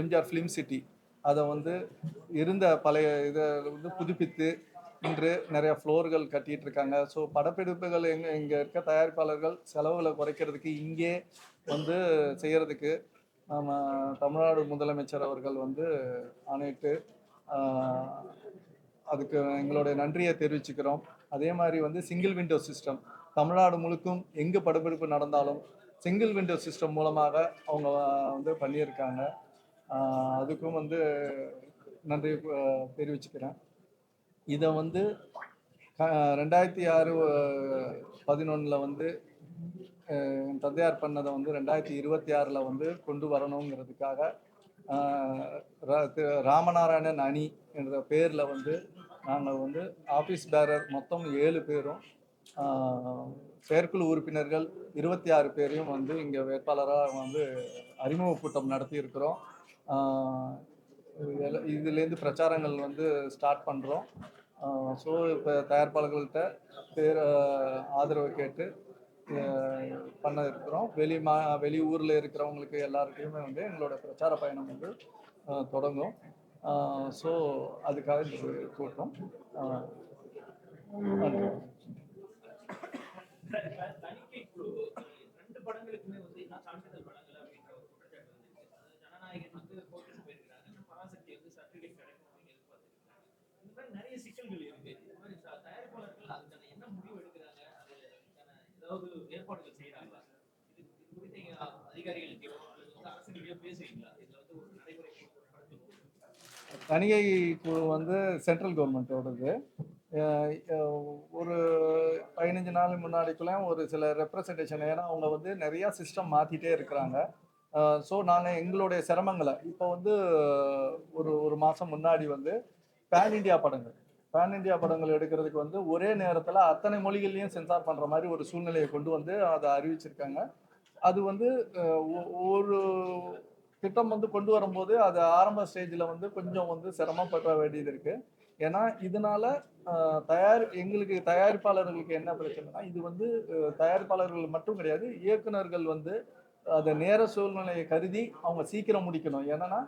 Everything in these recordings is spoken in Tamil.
எம்ஜிஆர் ஃபிலிம் சிட்டி அதை வந்து இருந்த பழைய இதை வந்து புதுப்பித்து இன்று நிறைய ஃப்ளோர்கள் கட்டிட்டு இருக்காங்க ஸோ படப்பிடிப்புகள் எங்க இங்கே இருக்க தயாரிப்பாளர்கள் செலவுகளை குறைக்கிறதுக்கு இங்கே வந்து செய்யறதுக்கு நம்ம தமிழ்நாடு முதலமைச்சர் அவர்கள் வந்து ஆணையிட்டு அதுக்கு எங்களுடைய நன்றியை தெரிவிச்சுக்கிறோம். அதே மாதிரி வந்து சிங்கிள் விண்டோ சிஸ்டம் தமிழ்நாடு முழுக்கும் எங்கு படப்பிடிப்பு நடந்தாலும் சிங்கிள் விண்டோ சிஸ்டம் மூலமாக அவங்க வந்து பண்ணியிருக்காங்க. அதுக்கும் வந்து நன்றி தெரிவிச்சுக்கிறேன். இதை வந்து ரெண்டாயிரத்தி ஆறு பதினொன்றில் வந்து என் தந்தையார் பண்ணதை வந்து ரெண்டாயிரத்தி இருபத்தி ஆறில் வந்து கொண்டு வரணுங்கிறதுக்காக ரா- திரு ராமநாராயணன் அணி என்ற பேரில் வந்து நாங்கள் வந்து ஆஃபீஸ் பேரர் மொத்தம் ஏழு பேரும் செயற்குழு உறுப்பினர்கள் இருபத்தி ஆறு பேரையும் வந்து இங்கே வேட்பாளராக வந்து அறிமுக கூட்டம் நடத்தி இருக்கிறோம் இதுலேருந்து பிரச்சாரங்கள் வந்து ஸ்டார்ட் பண்ணுறோம் ஸோ இப்போ தயாரிப்பாளர்கள்ட்ட பேர் ஆதரவு கேட்டு பண்ண இருக்கிறோம். வெளி மா வெளி ஊரில் இருக்கிறவங்களுக்கு எல்லாருக்குமே வந்து எங்களோட பிரச்சார பயணம் வந்து தொடங்கும். ஸோ அதுக்காக இந்த கூட்டம் தணிக்கை குழு ரெண்டு படங்களுக்குமே வந்து இன்னும் சான்றிதழ் வழங்கல அப்படின்ற ஒரு குற்றச்சாட்டு வந்திருக்கு அதாவது ஜனநாயகன் வந்து கோர்ட்டுக்கு போயிருக்கிறாங்க இன்னும் பராசக்தி வந்து சர்டிபிகேட் கிடைக்கும் அப்படின்னு எதிர்பார்த்திருக்காங்க நிறைய சிக்கல்கள் இருக்கு. இந்த மாதிரி தயாரிப்பாளர்கள் அதுக்கான என்ன முடிவு எடுக்கிறாங்க? அதுக்கான ஏதாவது ஏற்பாடுகள் செய்யறாங்களா இது இது குறித்து அதிகாரிகளுக்கோ அல்லது வந்து அரசுகிட்டயோ பேசுறீங்களா? இதுல வந்து ஒரு நடைமுறை படுத்தணும். தணிகை குழு வந்து சென்ட்ரல் கவர்மெண்ட்டோடது ஒரு பதினஞ்சு நாள் முன்னாடிக்குள்ள ஒரு சில ரெப்ரசன்டேஷன் ஏன்னா அவங்க வந்து நிறையா சிஸ்டம் மாற்றிட்டே இருக்கிறாங்க. ஸோ நாங்கள் எங்களுடைய சிரமங்களை இப்போ வந்து ஒரு ஒரு மாதம் முன்னாடி வந்து பேன் இந்தியா படங்கள். பேன் இந்தியா படங்கள் எடுக்கிறதுக்கு வந்து ஒரே நேரத்தில் அத்தனை மொழிகள்லையும் சென்சார் பண்ணுற மாதிரி ஒரு சூழ்நிலையை கொண்டு வந்து அதை அறிவிச்சிருக்காங்க. அது வந்து ஒ- ஒரு திட்டம் வந்து கொண்டு வரும்போது அது ஆரம்ப ஸ்டேஜில் வந்து கொஞ்சம் வந்து சிரமப்பட வேண்டியது இருக்குது ஏன்னா இதனால தயார் எங்களுக்கு தயாரிப்பாளர்களுக்கு என்ன பிரச்சனைனா இது வந்து தயாரிப்பாளர்கள் மட்டும் கிடையாது இயக்குனர்கள் வந்து அதை நேர சூழ்நிலையை கருதி அவங்க சீக்கிரம் முடிக்கணும். ஏன்னா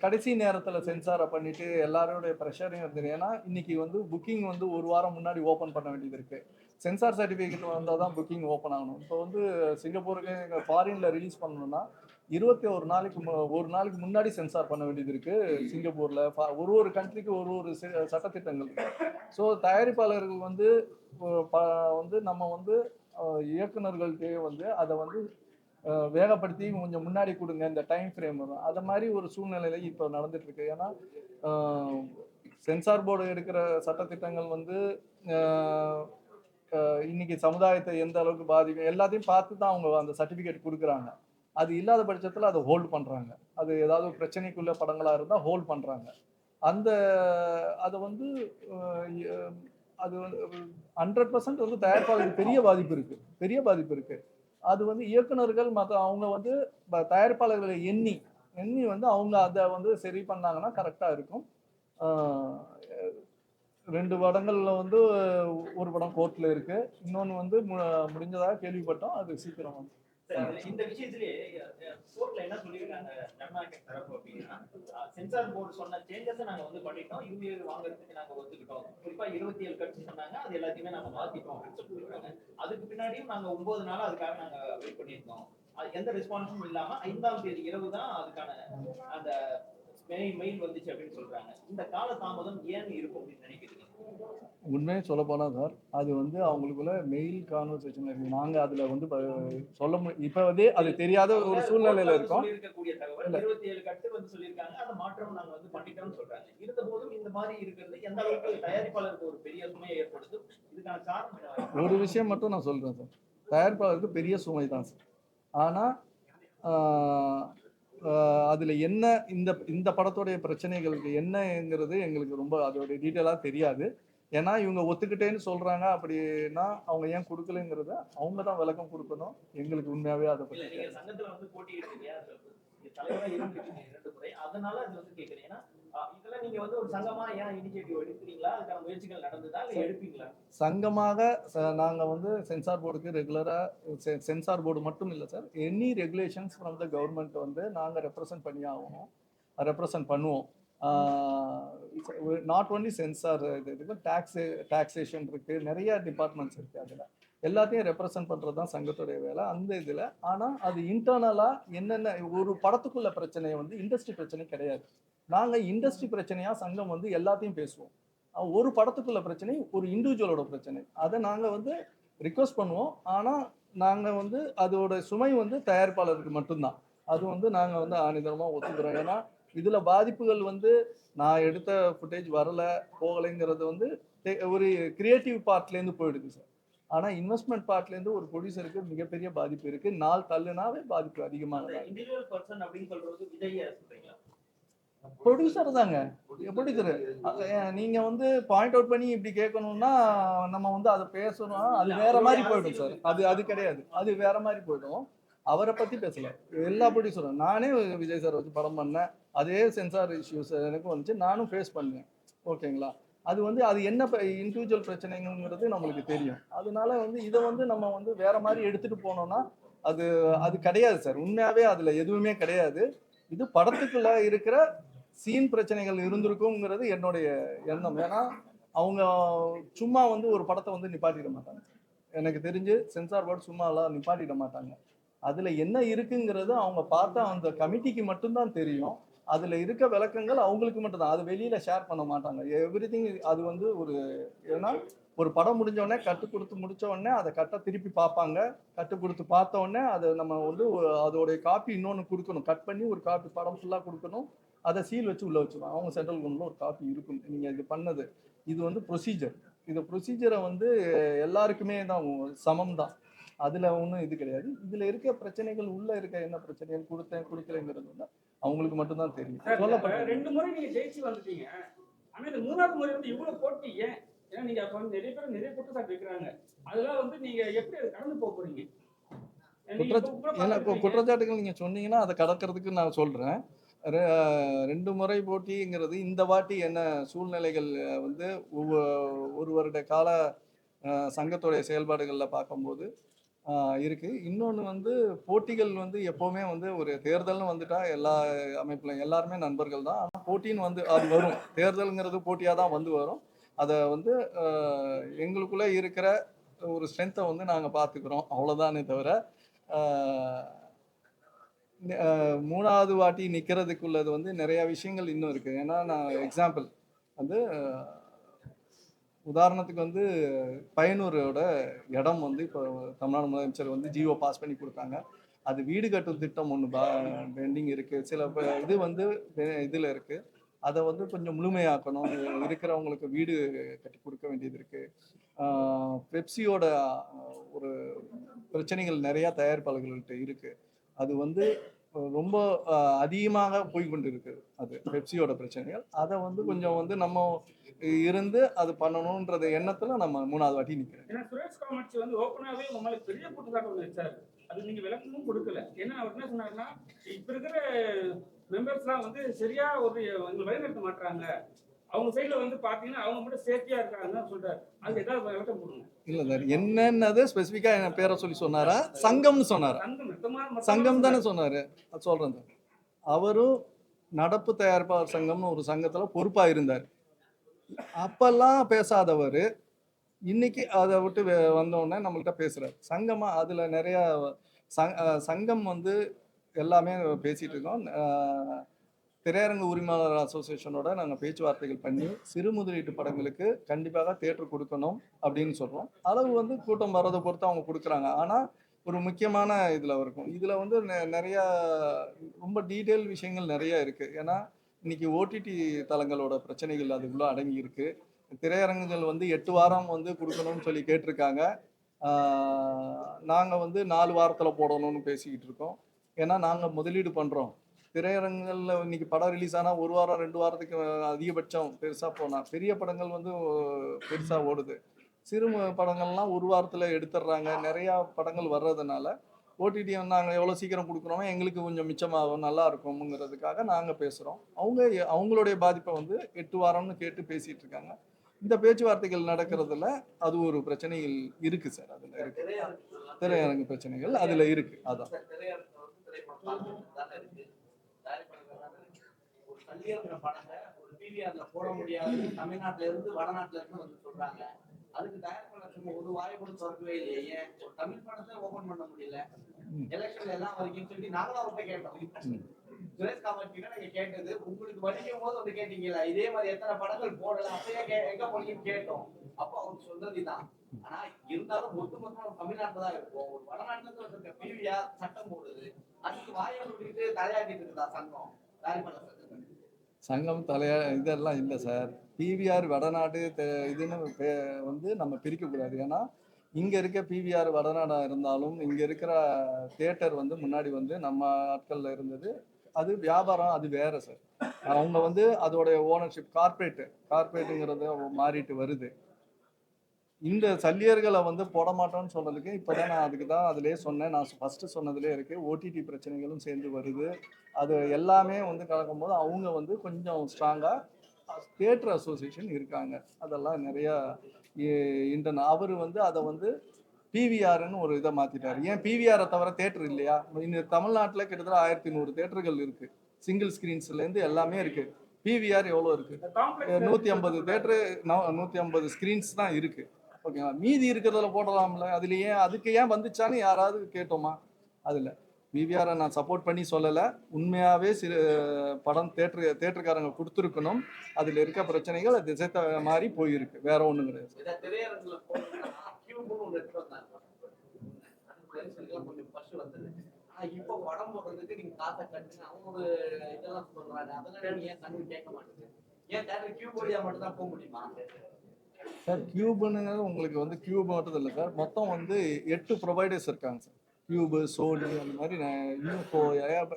கடைசி நேரத்தில் சென்சாரை பண்ணிட்டு எல்லாரோடைய ப்ரெஷரையும் இருந்தது. ஏன்னா இன்னைக்கு வந்து புக்கிங் வந்து ஒரு வாரம் முன்னாடி ஓப்பன் பண்ண வேண்டியது இருக்கு. சென்சார் சர்டிஃபிகேட் வந்தால் தான் புக்கிங் ஓப்பன் ஆகணும். இப்போ வந்து சிங்கப்பூருக்கு எங்கள் ஃபாரினில் ரிலீஸ் பண்ணணும்னா இருபத்தி ஒரு நாளைக்கு மு- ஒரு நாளைக்கு முன்னாடி சென்சார் பண்ண வேண்டியது இருக்கு சிங்கப்பூர்ல. ஒரு ஒரு கண்ட்ரிக்கு ஒரு ஒரு சட்டத்திட்டங்கள். ஸோ தயாரிப்பாளர்கள் வந்து வந்து நம்ம வந்து அஹ், வந்து அதை வந்து வேகப்படுத்தி கொஞ்சம் முன்னாடி கொடுங்க இந்த டைம் ஃப்ரேம் அதை மாதிரி ஒரு சூழ்நிலையில இப்போ நடந்துட்டு இருக்கு ஏன்னா சென்சார் போர்டு எடுக்கிற சட்டத்திட்டங்கள் வந்து இன்னைக்கு சமுதாயத்தை எந்த அளவுக்கு பாதிக்கும் எல்லாத்தையும் பார்த்து தான் அவங்க அந்த சர்டிஃபிகேட் கொடுக்குறாங்க. அது இல்லாத பட்சத்தில் அதை ஹோல்ட் பண்ணுறாங்க அது ஏதாவது பிரச்சனைக்குள்ள படங்களாக இருந்தால் ஹோல்ட் பண்ணுறாங்க அந்த அதை வந்து அது ஹண்ட்ரட் பர்சன்ட் வந்து தயாரிப்பாளருக்கு பெரிய பாதிப்பு இருக்குது பெரிய பாதிப்பு இருக்குது அது வந்து இயக்குனர்கள் மற்ற அவங்க வந்து ப- தயாரிப்பாளர்களை எண்ணி எண்ணி வந்து அவங்க அதை வந்து சரி பண்ணாங்கன்னா கரெக்டாக இருக்கும். ரெண்டு படங்களில் வந்து ஒரு படம் கோர்ட்டில் இருக்கு. இன்னொன்று வந்து மு- முடிஞ்சதாக கேள்விப்பட்டோம். அது சீக்கிரம் வந்து இந்த விஷயத்திலே என்ன சொல்லியிருக்காங்க தரப்பு அப்படின்னா சென்சார் போர்டு சொன்ன சேஞ்சஸ் நாங்க வந்து பண்ணிட்டோம். யூஏ வாங்குறதுக்கு நாங்க ஒத்துக்கிட்டோம். குறிப்பா இருபத்தி ஏழு கட்சி சொன்னாங்க. அது எல்லாத்தையுமே நாங்க மாத்திட்டோம் அப்படின்னு சொல்லியிருக்காங்க அதுக்கு பின்னாடியும் நாங்க ஒன்பது நாள் அதுக்காக நாங்க வெயிட் பண்ணியிருந்தோம். அது எந்த ரெஸ்பான்ஸும் இல்லாம ஐந்தாம் தேதி இரவு தான் அதுக்கான அந்த மெயில் வந்துச்சு அப்படின்னு சொல்றாங்க. இந்த கால தாமதம் ஏன் இருக்கும் அப்படின்னு நினைக்கிறீங்க? உண்மையை சொல்ல போனால் சார் அது வந்து அவங்களுக்குள்ள மெயில் கான்வர்சேஷன் இருக்கு. நாங்கள் அதில் வந்து சொல்ல முடியும் இப்போ வந்து அது தெரியாத ஒரு சூழ்நிலையில இருக்கோம். ஒரு விஷயம் மட்டும் நான் சொல்கிறேன் சார். தயாரிப்பாளருக்கு பெரிய சுமை தான் சார். ஆனால் அதில் என்ன இந்த இந்த படத்துடைய பிரச்சனைகளுக்கு என்னங்கிறது எங்களுக்கு ரொம்ப அதோடைய டீட்டெயிலாக தெரியாது. ஏன்னா இவங்க ஒத்துக்கிட்டேன்னு சொல்கிறாங்க அப்படின்னா அவங்க ஏன் கொடுக்கலங்கிறத அவங்க தான் விளக்கம் கொடுக்கணும். எங்களுக்கு உண்மையாகவே அதை பற்றி அதனால அது வந்து கேக்குறேன். ஏன்னா சங்கமாக நாங்கள் நாங்க வந்து சென்சார் போர்டுக்கு ரெகுலரா சென்சார் போர்டு மட்டும் இல்லை sir any regulations from the government வந்து நாங்க ரெப்ரசன்ட் பண்ணி ஆகணும். ரெப்ரசன்ட் பண்ணுவோம். நாட் ஒன்லி சென்சார் இது இருக்கு டேக்ஸ் டாக்ஸேஷன் இருக்கு. நிறைய டிபார்ட்மெண்ட்ஸ் இருக்கு அதுல. எல்லாத்தையும் ரெப்ரசன்ட் பண்றது தான் சங்கத்துடைய வேலை அந்த இதுல. ஆனா அது இன்டர்னலா என்னென்ன ஒரு படத்துக்குள்ள பிரச்சனை வந்து இண்டஸ்ட்ரி பிரச்சனை கிடையாது. நாங்கள் இண்டஸ்ட்ரி பிரச்சனையாக சங்கம் வந்து எல்லாத்தையும் பேசுவோம். ஒரு படத்துக்குள்ள பிரச்சனை ஒரு இண்டிவிஜுவலோட பிரச்சனை. அதை நாங்கள் வந்து ரிக்வஸ்ட் பண்ணுவோம். ஆனால் நாங்கள் வந்து அதோட சுமை வந்து தயாரிப்பாளருக்கு மட்டும்தான். அது வந்து நாங்கள் வந்து ஆணிதரமா ஒத்துக்கிறோம். ஏன்னா இதில் பாதிப்புகள் வந்து நான் எடுத்த ஃபுட்டேஜ் வரலை போகலைங்கிறது வந்து ஒரு கிரியேட்டிவ் பார்ட்லேருந்து போயிடுது சார். ஆனால் இன்வெஸ்ட்மெண்ட் பார்ட்லேருந்து ஒரு ப்ரொடியூசருக்கு மிகப்பெரிய பாதிப்பு இருக்குது நாள் தள்ளுனாவே பாதிப்பு அதிகமானதா இண்டிவிஜுவல் பர்சன் அப்படின்னு சொல்கிறது விஜய் ப்ரொடியூசர் தாங்க. ப்ரொடியூசர் நீங்க வந்து பாயிண்ட் அவுட் பண்ணி இப்படி கேட்கணும்னா நம்ம வந்து அதை பேசணும். அது வேற மாதிரி போயிடும் சார். அது அது கிடையாது. அது வேற மாதிரி போயிடும். அவரை பத்தி பேசல எல்லா ப்ரொடியூசரும் நானே விஜய் சார் வச்சு படம் பண்ணேன். அதே சென்சார் இஷ்யூஸ் எனக்கு வந்துச்சு. நானும் ஃபேஸ் பண்ணேன். ஓகேங்களா? அது வந்து அது என்ன இண்டிவிஜுவல் பிரச்சனைங்கிறது நம்மளுக்கு தெரியும். அதனால வந்து இதை வந்து நம்ம வந்து வேற மாதிரி எடுத்துட்டு போனோம்னா அது அது கிடையாது சார். உண்மையாவே அதுல எதுவுமே கிடையாது. இது படத்துக்குள்ள இருக்கிற சீன் பிரச்சனைகள் இருந்திருக்குங்கிறது என்னுடைய எண்ணம். ஏன்னா அவங்க சும்மா வந்து ஒரு படத்தை வந்து நிப்பாட்டிட மாட்டாங்க. எனக்கு தெரிஞ்சு சென்சார் போர்டு சும்மா எல்லாம் நிப்பாட்டிட மாட்டாங்க. அதுல என்ன இருக்குங்கிறது அவங்க பார்த்தா அந்த கமிட்டிக்கு மட்டும்தான் தெரியும். அதுல இருக்க விளக்கங்கள் அவங்களுக்கு மட்டும்தான். அது வெளியில ஷேர் பண்ண மாட்டாங்க. எவ்ரி அது வந்து ஒரு ஏன்னா ஒரு படம் முடிஞ்சோடனே கட்டு கொடுத்து முடிச்ச உடனே அதை கட்டை திருப்பி பார்ப்பாங்க. கட்டு கொடுத்து பார்த்த உடனே அதை நம்ம வந்து அதோடைய காப்பி இன்னொன்று கொடுக்கணும். கட் பண்ணி ஒரு காப்பி படம் ஃபுல்லாக கொடுக்கணும். அதை சீல் வச்சு உள்ள வச்சுருவாங்க. அவங்க சென்ட்ரல் கவர்மெண்ட்ல ஒரு காப்பி இருக்கும். நீங்க இது பண்ணது இது வந்து ப்ரொசீஜர் இந்த ப்ரொசீஜரை வந்து எல்லாருக்குமே தான் சமம் தான். அதுல ஒன்றும் இது கிடையாது. இதுல இருக்க பிரச்சனைகள் உள்ள இருக்க என்ன பிரச்சனைகள் கொடுத்தேன் கொடுக்கலைங்கிறது வந்து அவங்களுக்கு மட்டும்தான் தெரியும். சொல்லப்பட்ட ரெண்டு முறை நீங்க ஜெயிச்சு வந்துட்டீங்க. ஆனா இந்த மூணாவது முறை வந்து இவ்வளவு போட்டி ஏன்? ஏன்னா நீங்க அப்ப நிறைய பேர் நிறைய குற்றச்சாட்டு வைக்கிறாங்க. அதெல்லாம் வந்து நீங்க எப்படி அதை கடந்து போக பார்த்திருப்பீங்க. குற்றச்சாட்டுகள் நீங்க சொன்னீங்கன்னா அதை கடக்கிறதுக்கு நான் சொல்றேன். ரெண்டு முறை போட்டிங்கிறது இந்த வாட்டி என்ன சூழ்நிலைகள் வந்து ஒவ்வொ- ஒரு வருட கால சங்கத்துடைய செயல்பாடுகளில் பார்க்கும்போது இருக்குது இருக்கு. இன்னொன்று வந்து போட்டிகள் வந்து எப்போவுமே வந்து ஒரு தேர்தல்னு வந்துட்டா எல்லா அமைப்புல எல்லாருமே நண்பர்கள் தான். ஆனால் போட்டின்னு வந்து அது வரும். தேர்தலுங்கிறது போட்டியாக தான் வந்து வரும். அதை வந்து எங்களுக்குள்ளே இருக்கிற ஒரு ஸ்ட்ரென்த்தை வந்து நாங்கள் பார்த்துக்கிறோம். அவ்வளோதானே தவிர மூணாவது வாட்டி நிற்கிறதுக்குள்ளது வந்து நிறைய விஷயங்கள் இன்னும் இருக்குது ஏன்னா நான் எக்ஸாம்பிள் வந்து உதாரணத்துக்கு வந்து பயனூரோட இடம் வந்து இப்போ தமிழ்நாடு முதலமைச்சர் வந்து ஜியோ பாஸ் பண்ணி கொடுத்தாங்க. அது வீடு கட்டும் திட்டம் ஒன்று பெண்டிங் இருக்குது சில இது வந்து இதில் இருக்குது அதை வந்து கொஞ்சம் முழுமையாக்கணும். இருக்கிறவங்களுக்கு வீடு கட்டி கொடுக்க வேண்டியது இருக்குது பெப்சியோட ஒரு பிரச்சனைகள் நிறையா தயாரிப்பாளர்கள்ட்ட இருக்குது அது வந்து ரொம்ப அதிகமாக போய் கொண்டு அது பெப்சியோட பிரச்சனைகள். அதை வந்து கொஞ்சம் வந்து நம்ம இருந்து அது பண்ணணும்ன்றது எண்ணத்துல நம்ம மூணாவது வாட்டி நிற்கிறேன் ஏன்னா சுரேஷ் காமாட்சி வந்து ஓப்பனாகவே உங்களுக்கு பெரிய குற்றச்சாட்டு வச்சார். அது நீங்க விளக்கமும் கொடுக்கல. ஏன்னா அவர் என்ன சொன்னாருன்னா இப்ப இருக்கிற மெம்பர்ஸ்லாம் வந்து சரியா ஒரு எங்களை வழிநடத்த மாட்டாங்க அவங்க சைடுல வந்து பாத்தீங்கன்னா அவங்க மட்டும் சேஃப்டியா இருக்காங்கன்னு சொல்றாரு. அது ஏதாவது விளக்கம் கொடுங்க. இல்ல சார் என்னன்னது ஸ்பெசிஃபிக்கா என் பேரை சொல்லி சொன்னாரா? சங்கம்னு சொன்னாரா? சங்கம் தானே சொன்னாரு. அது சொல்றேன். சார் அவரும் நடப்பு தயாரிப்பாளர் சங்கம்னு ஒரு சங்கத்துல பொறுப்பா இருந்தார். அப்பெல்லாம் பேசாதவர். இன்னைக்கு அதை விட்டு வெ- வந்த உடனே நம்மள்கிட்ட பேசுறாரு. சங்கமா அதுல நிறைய சங்கம் வந்து எல்லாமே பேசிட்டு இருக்கோம். திரையரங்கு உரிமையாளர் அசோசியேஷனோட நாங்கள் பேச்சுவார்த்தைகள் பண்ணி சிறு முதலீட்டு படங்களுக்கு கண்டிப்பாக தேட்டர் கொடுக்கணும் அப்படின்னு சொல்கிறோம் அளவு வந்து கூட்டம் வர்றதை பொறுத்து அவங்க கொடுக்குறாங்க. ஆனால் ஒரு முக்கியமான இதில் இருக்கும். இதில் வந்து நெ- ரொம்ப டீட்டெயில் விஷயங்கள் நிறைய இருக்குது ஏன்னா இன்னைக்கு ஓடிடி தளங்களோட பிரச்சனைகள் அதுக்குள்ளே அடங்கி இருக்கு. திரையரங்குகள் வந்து எட்டு வாரம் வந்து கொடுக்கணும்னு சொல்லி கேட்டிருக்காங்க. நாங்கள் வந்து நாலு வாரத்தில் போடணும்னு பேசிக்கிட்டு இருக்கோம். ஏன்னா நாங்கள் முதலீடு பண்ணுறோம் திரையரங்குகளில் இன்னைக்கு படம் ரிலீஸ் ஆனால் ஒரு வாரம் ரெண்டு வாரத்துக்கு அதிகபட்சம் பெருசாக போனால் பெரிய படங்கள் வந்து பெருசாக ஓடுது. சிறு படங்கள்லாம் ஒரு வாரத்தில் எடுத்துடுறாங்க நிறையா படங்கள் வர்றதுனால ஓடிடி நாங்கள் எவ்வளோ சீக்கிரம் கொடுக்குறோமோ எங்களுக்கு கொஞ்சம் மிச்சமாகும் நல்லா இருக்கும்ங்கிறதுக்காக நாங்கள் பேசுகிறோம் அவங்க அவங்களுடைய பாதிப்பை வந்து எட்டு வாரம்னு கேட்டு பேசிகிட்டு இருக்காங்க. இந்த பேச்சுவார்த்தைகள் நடக்கிறதுல அது ஒரு பிரச்சனைகள் இருக்குது சார். அதில் இருக்குது திரையரங்கு பிரச்சனைகள் அதில் இருக்குது அதான் திரையரங்குல வந்து திரைப்படம் பார்க்கறதுக்கு தானே இருக்கு. தயாரிப்பாளர்கள் தானே இருக்கு. இருக்கிற படத்தை ஒரு PVR-ல போட முடியாது. தமிழ்நாட்டுல இருந்து வடநாட்டுல இருந்து வந்து சொல்றாங்க. அதுக்கு தயாரிப்பாளர் சும்மா ஒரு வாயை கூட திறக்கவே இல்லையே. ஒரு தமிழ் படத்தை ஓபன் பண்ண முடியல. எலெக்ஷன்ல எல்லாம் வரைக்கும் சொல்லி நாங்களும் அவர்கிட்ட கேட்டோம். சுரேஷ் காமத் கிட்ட நாங்க கேட்டது உங்களுக்கு வலிக்கும் போது வந்து கேட்டீங்களா இதே மாதிரி எத்தனை படங்கள் போடல அப்பயே கே- எங்க போனீங்கன்னு கேட்டோம். அப்போ அவர் சொன்னதுதான் ஆனா இருந்தாலும் ஒட்டுமொத்தமா நம்ம தமிழ்நாட்டுல தான் இருக்கும். ஒரு வடநாட்டுல இருந்து வந்திருக்க பிவிஆர் சட்டம் போடுது. அதுக்கு வாயை விட்டுட்டு தலையாட்டிட்டு இருக்குதா சங்கம். தாய்மலை சங்கம் சங்கம் தலையா இதெல்லாம் இல்லை சார். பிவிஆர் வடநாடு இதுன்னு பே- வந்து நம்ம பிரிக்கக்கூடாது. ஏன்னா இங்கே இருக்க பிவிஆர் வடநாடாக இருந்தாலும் இங்கே இருக்கிற தேட்டர் வந்து முன்னாடி வந்து நம்ம ஆட்களில் இருந்தது. அது வியாபாரம் அது வேற சார். அவங்க வந்து அதோடைய ஓனர்ஷிப் கார்ப்பரேட்டு கார்ப்பரேட்டுங்கிறது மாறிட்டு வருது. இந்த சல்லியர்களை வந்து போட மாட்டோம்னு சொல்றதுக்கு இப்போதான் நான் அதுக்கு தான் அதிலே சொன்னேன். நான் ஃபர்ஸ்ட் சொன்னதுலேயே இருக்கு. ஓடிடி பிரச்சனைகளும் சேர்ந்து வருது. அது எல்லாமே வந்து கலக்கும்போது அவங்க வந்து கொஞ்சம் ஸ்ட்ராங்காக தியேட்டர் அசோசியேஷன் இருக்காங்க. அதெல்லாம் நிறையா இன்டர்ன் அவர் வந்து அதை வந்து பிவிஆர்னு ஒரு இதை மாற்றிட்டார் ஏன் பிவிஆரை தவிர தேட்டர் இல்லையா? இந்த தமிழ்நாட்டில் கிட்டத்தட்ட ஆயிரத்தி நூறு தேட்டர்கள் இருக்குது சிங்கிள் ஸ்க்ரீன்ஸ்லேருந்து எல்லாமே இருக்குது பிவிஆர் எவ்வளோ இருக்குது நூற்றி ஐம்பது தேட்டரு நூற்றி ஐம்பது ஸ்க்ரீன்ஸ் தான் இருக்குது ஓகேவா? மீதி இருக்கிறதுல போடலாம்ல. அதுல ஏன் அதுக்கு ஏன் வந்துச்சான்னு யாராவது கேட்டோமா? அதில். பிவிஆரை நான் சப்போர்ட் பண்ணி சொல்லலை. உண்மையாகவே சிறு படம் தேட்டரு தேட்டருக்காரங்க கொடுத்துருக்கணும். அதில் இருக்க பிரச்சனைகள் அது திசை மாதிரி போயிருக்கு. வேற ஒன்றும் கிடையாது. இப்போ படம் போடுறதுக்கு நீங்க காசை அவங்க இதெல்லாம் சொல்றாங்க. அதெல்லாம் ஏன் கேட்க மாட்டேங்குது? ஏன் தேட்டர் கியூ போடியா மட்டும் தான் போக முடியுமா? சார் கியூபுங்கிறது உங்களுக்கு வந்து கியூப் மட்டும் இல்லை சார் மொத்தம் வந்து எட்டு ப்ரொவைடர்ஸ் இருக்காங்க சார் கியூபு சோனி அந்த மாதிரி ந- யூஎஃப்ஓ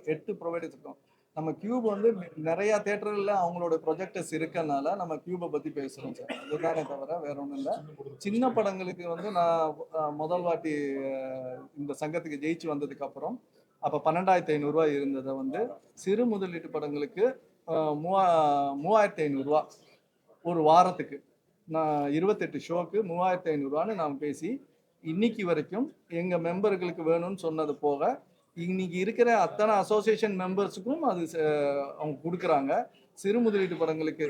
எட்டு ப்ரொவைடர்ஸ் இருக்கோம். நம்ம கியூப் வந்து நிறையா தேட்டரில் அவங்களோட ப்ரொஜெக்டர்ஸ் இருக்கனால நம்ம கியூபை பற்றி பேசுகிறோம் சார் அதுதானே தவிர வேற ஒன்றும் இல்லை. சின்ன படங்களுக்கு வந்து நான் முதல் வாட்டி இந்த சங்கத்துக்கு ஜெயிச்சு வந்ததுக்கு அப்புறம் அப்போ பன்னெண்டாயிரத்தி ஐநூறுரூவா இருந்ததை வந்து சிறு முதலீட்டு படங்களுக்கு மூவா மூவாயிரத்தி ஐநூறுரூவா ஒரு வாரத்துக்கு. நான் இருபத்தெட்டு ஷோக்கு மூவாயிரத்தி ஐநூறுரூவான்னு நான் பேசி இன்னைக்கு வரைக்கும் எங்கள் மெம்பர்களுக்கு வேணும்னு சொன்னது போக இன்னைக்கு இருக்கிற அத்தனை அசோசியேஷன் மெம்பர்ஸுக்கும் அது ச- அவங்க கொடுக்குறாங்க. சிறு முதலீட்டு படங்களுக்கு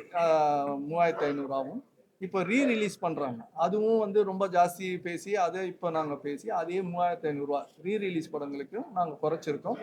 மூவாயிரத்தி ஐநூறுரூவாவும் இப்போ ரீ ரிலீஸ் பண்ணுறாங்க அதுவும் வந்து ரொம்ப ஜாஸ்தி பேசி அதை இப்போ நாங்கள் பேசி அதே மூவாயிரத்தி ஐநூறுரூவா ரீ ரிலீஸ் படங்களுக்கு நாங்கள் குறைச்சிருக்கோம்.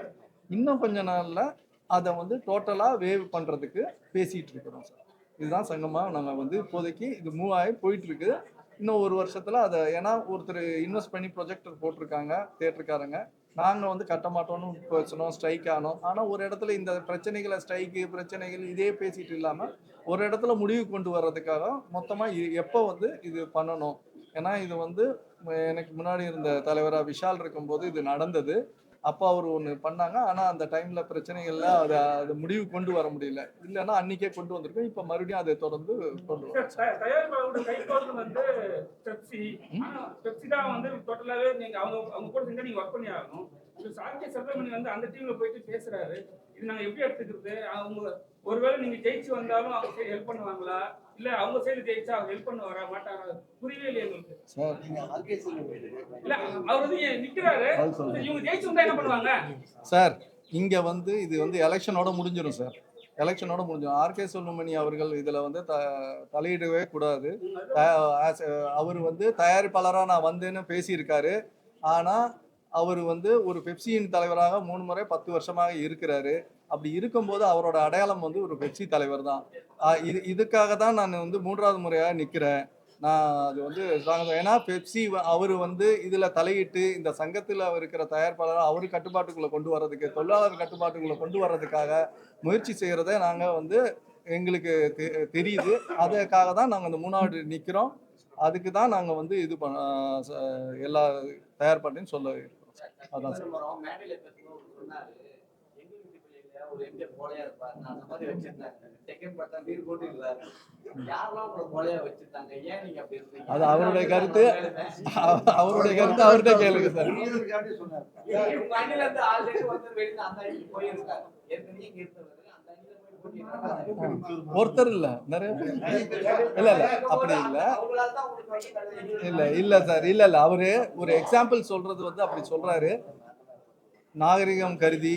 இன்னும் கொஞ்ச நாளில் அதை வந்து டோட்டலாக வேவ் பண்ணுறதுக்கு பேசிகிட்டு இருக்கிறோம் சார். இதுதான் சங்கமாக நாங்கள் வந்து இப்போதைக்கு இது மூவ் ஆகி போயிட்டு இருக்குது இன்னும் ஒரு வருஷத்தில் அதை ஏன்னா ஒருத்தர் இன்வெஸ்ட் பண்ணி ப்ரொஜெக்டர் போட்டிருக்காங்க தேட்டருக்காரங்க நாங்கள் வந்து கட்ட மாட்டோம்னு பேசணும் ஸ்ட்ரைக் ஆனோம். ஆனால் ஒரு இடத்துல இந்த பிரச்சனைகளை ஸ்ட்ரைக்கு பிரச்சனைகள் இதே பேசிட்டு இல்லாமல் ஒரு இடத்துல முடிவு கொண்டு வர்றதுக்காக மொத்தமாக எப்போ வந்து இது பண்ணணும்? ஏன்னா இது வந்து எனக்கு முன்னாடி இருந்த தலைவராக விஷால் இருக்கும்போது இது நடந்தது. அப்போ அவர் ஒன்று பண்ணாங்க. ஆனால் அந்த டைமில் பிரச்சனைகள்ல அதை அது முடிவு கொண்டு வர முடியல. இல்லைன்னா அன்னைக்கே கொண்டு வந்திருக்கோம். இப்போ மறுபடியும் அதை தொடர்ந்து கொண்டு வரோம் சார்கே செல்வமணி வந்து அந்த டீம்ல போயிட்டு பேசுறாரு. இது நாங்க எப்படி எடுத்துக்கிறது? அவங்க ஒருவேளை நீங்க ஜெயிச்சு வந்தாலும் அவங்க சைடு ஹெல்ப் பண்ணுவாங்களா? இல்ல அவங்க சைடு ஜெயிச்சா அவங்க ஹெல்ப் பண்ண வரா மாட்டாரா? புரியவே இல்லை எங்களுக்கு சார் இல்ல அவர் வந்து நிக்கிறாரு. இவங்க ஜெயிச்சு வந்தா என்ன பண்ணுவாங்க? சார் இங்கே வந்து இது வந்து எலெக்ஷனோட முடிஞ்சிடும் சார். எலெக்ஷனோட முடிஞ்சிடும் ஆர்கே செல்வமணி அவர்கள் இதில் வந்து த தலையிடவே கூடாது. அவர் வந்து தயாரிப்பாளராக நான் வந்தேன்னு பேசியிருக்காரு. ஆனால் அவர் வந்து ஒரு பெப்சியின் தலைவராக மூணு முறை பத்து வருஷமாக இருக்கிறாரு. அப்படி இருக்கும்போது அவரோட அடையாளம் வந்து ஒரு பெப்சி தலைவர் தான் இது இதுக்காக தான் நான் வந்து மூன்றாவது முறையாக நிற்கிறேன் நான் அது வந்து ஏன்னா பெப்சி அவர் வந்து இதில் தலையிட்டு இந்த சங்கத்தில் இருக்கிற தயாரிப்பாளர் அவர் கட்டுப்பாட்டுக்குள்ளே கொண்டு வர்றதுக்கு தொழிலாளர் கட்டுப்பாட்டுக்குள்ளே கொண்டு வர்றதுக்காக முயற்சி செய்கிறத நாங்கள் வந்து எங்களுக்கு தெ- தெரியுது. அதுக்காக தான் நாங்கள் இந்த மூணாவது நிற்கிறோம் அதுக்கு தான் நாங்கள் வந்து இது பண்ண எல்லா தயார் எல்லா சொல்ல அதான். சார் சிதம்பரம் மேடையில பேசும்போது சொன்னாரு எங்க வீட்டு பிள்ளைங்க ஒரு எம்ஜிஆர் போலையா இருப்பாரு நான் அந்த மாதிரி வச்சிருந்தாங்க. செகண்ட் பார்த்தா நீர் போட்டு இருந்தாரு யாரெல்லாம் உங்களை போலையா வச்சிருந்தாங்க? ஏன் நீங்க அப்படி இருந்தீங்க? அது அவருடைய கருத்து. அவ- அவருடைய கருத்து அவர்கிட்ட கேளுங்க சார். உங்க அணில இருந்து ஆல்ரெடி வந்து வெளியில அந்த அணிக்கு போயிருக்காரு. ஏற்கனவே இங்க இருந்தவர். அந்த அணில போய் போட்டிருக்காரு. ஒருத்தர் இல்ல. நிறைய இல்ல இல்ல. அப்படி இல்ல. அவங்களால தான் உங்களுக்கு வந்து கடைசி இல்ல இல்ல சார். இல்ல இல்ல. அவரு ஒரு எக்ஸாம்பிள் சொல்றது வந்து அப்படி சொல்றாரு. நாகரிகம் கருதி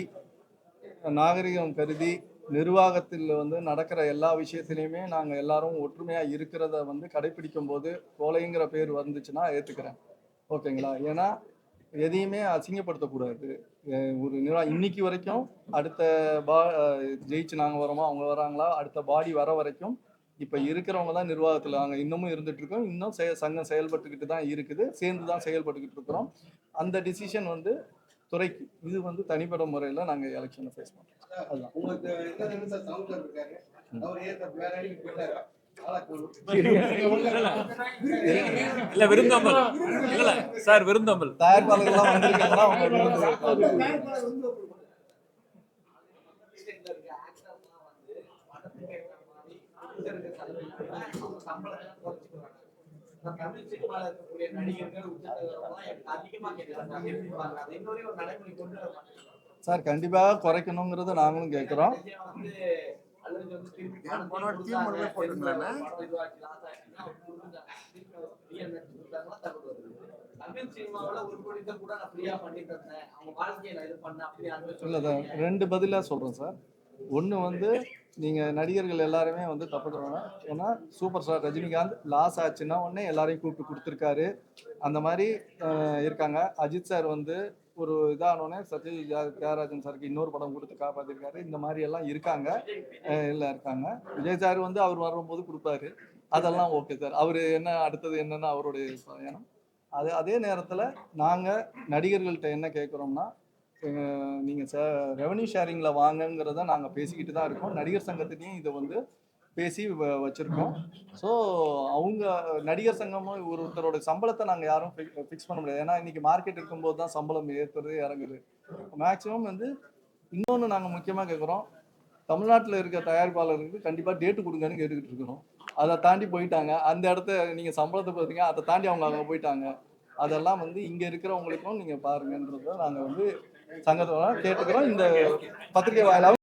நாகரிகம் கருதி நிர்வாகத்தில் வந்து நடக்கிற எல்லா விஷயத்திலையுமே நாங்கள் எல்லாரும் ஒற்றுமையாக இருக்கிறத வந்து கடைபிடிக்கும் போது கோலைங்கிற பேர் வந்துச்சுன்னா ஏற்றுக்கிறேன் ஓகேங்களா? ஏன்னா எதையுமே அசிங்கப்படுத்தக்கூடாது ஒரு நிர்வாகம் இன்னைக்கு வரைக்கும் அடுத்த பா ஜெயிச்சு நாங்கள் வரோமா அவங்க வராங்களா அடுத்த பாடி வர வரைக்கும் இப்போ இருக்கிறவங்க தான் நிர்வாகத்தில் நாங்கள் இன்னமும் இருந்துட்டு இருக்கோம். இன்னும் செய சங்கம் செயல்பட்டுக்கிட்டு தான் இருக்குது. சேர்ந்து தான் செயல்பட்டுக்கிட்டு இருக்கிறோம். அந்த டிசிஷன் வந்து துறைக்கு இது வந்து தனிப்பட்ட முறையில் நாங்கள் எலெக்ஷனை ஃபேஸ் பண்ணுறோம் அதுதான். இல்ல விருந்தோம்பல். இல்ல சார் விருந்தோம்பல். தயாரிப்பாளர்கள்லாம் வந்திருக்காங்கன்னா தமிழ் சினிமால இருக்கக்கூடிய நடிகர்கள் அதிகமா கேட்கறாங்க எப்படி அது இன்னொரு ஒரு நடைமுறை கொண்டு வர. சார் கண்டிப்பாக குறைக்கணுங்கிறத நாங்களும் கேட்குறோம் இல்லை. ரெண்டு பதிலாக சொல்கிறேன் சார். ஒன்று வந்து நீங்கள் நடிகர்கள் எல்லாருமே வந்து தப்பு தருவாங்க ஏன்னா சூப்பர் ஸ்டார் ரஜினிகாந்த் லாஸ் ஆச்சுன்னா உடனே எல்லாரையும் கூப்பிட்டு கொடுத்துருக்காரு. அந்த மாதிரி இருக்காங்க. அஜித் சார் வந்து ஒரு இதானோடனே சத்யஜித் தியாகராஜன் சாருக்கு இன்னொரு படம் கொடுத்து காப்பாற்றிருக்காரு இந்த மாதிரி எல்லாம் இருக்காங்க. எல்லாம் இருக்காங்க. விஜய் சார் வந்து அவர் வரும்போது கொடுப்பாரு. அதெல்லாம் ஓகே சார் அவர் என்ன அடுத்தது என்னென்னா அவருடைய பயணம். அது அதே நேரத்தில் நாங்கள் நடிகர்கள்ட்ட என்ன கேட்குறோம்னா நீங்கள் ச ரெவன்யூ ஷேரிங்கில் வாங்கங்கிறத நாங்கள் பேசிக்கிட்டு தான் இருக்கோம். நடிகர் சங்கத்திலையும் இதை வந்து பேசி வ- ஸோ அவங்க நடிகர் சங்கமும் ஒரு ஒருத்தரோட சம்பளத்தை நாங்கள் யாரும் ஃபிக்ஸ் பண்ண முடியாது. ஏன்னா இன்னைக்கு மார்க்கெட் இருக்கும்போது தான் சம்பளம் ஏற்றுறது இறங்குது மேக்ஸிமம் வந்து இன்னொன்று நாங்கள் முக்கியமாக கேட்குறோம் தமிழ்நாட்டில் இருக்க தயாரிப்பாளர்களுக்கு கண்டிப்பாக டேட்டு கொடுங்கன்னு கேட்டுக்கிட்டு இருக்கிறோம். அதை தாண்டி போயிட்டாங்க. அந்த இடத்த நீங்கள் சம்பளத்தை பார்த்தீங்க அதை தாண்டி அவங்க அங்கே போயிட்டாங்க. அதெல்லாம் வந்து இங்கே இருக்கிறவங்களுக்கும் நீங்கள் பாருங்கன்றத நாங்கள் வந்து சங்கத்தோட கேட்டுக்கிறோம். இந்த பத்திரிகை வாயிலாக